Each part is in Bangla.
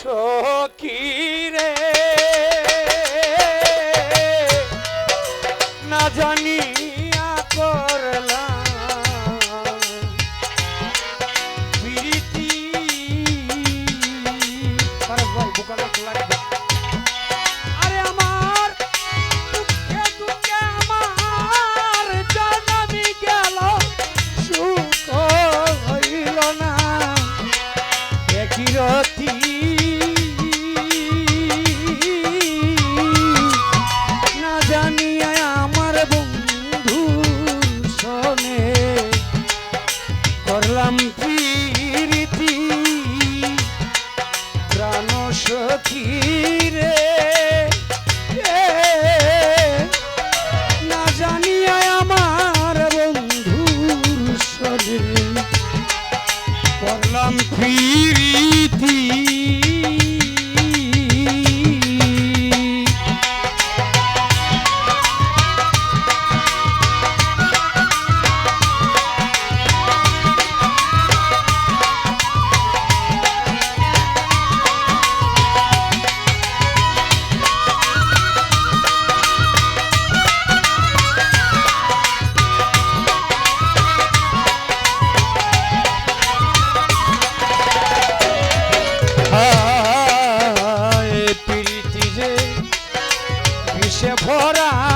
সকিরে না জানি Shepora.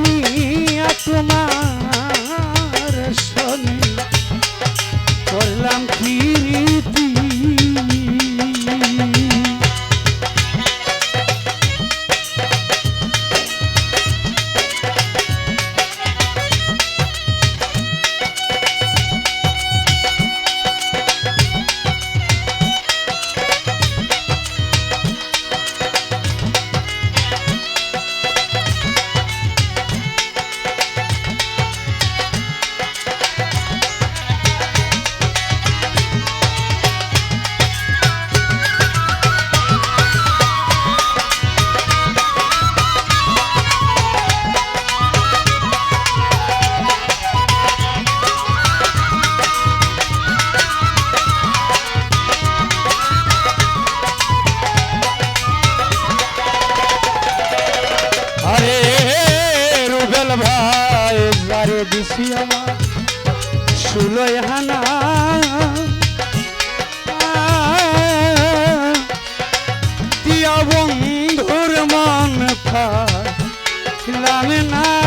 আমি তোমার সুলয় হানা দিয়া বন্ধুর মন ফাইলামে না।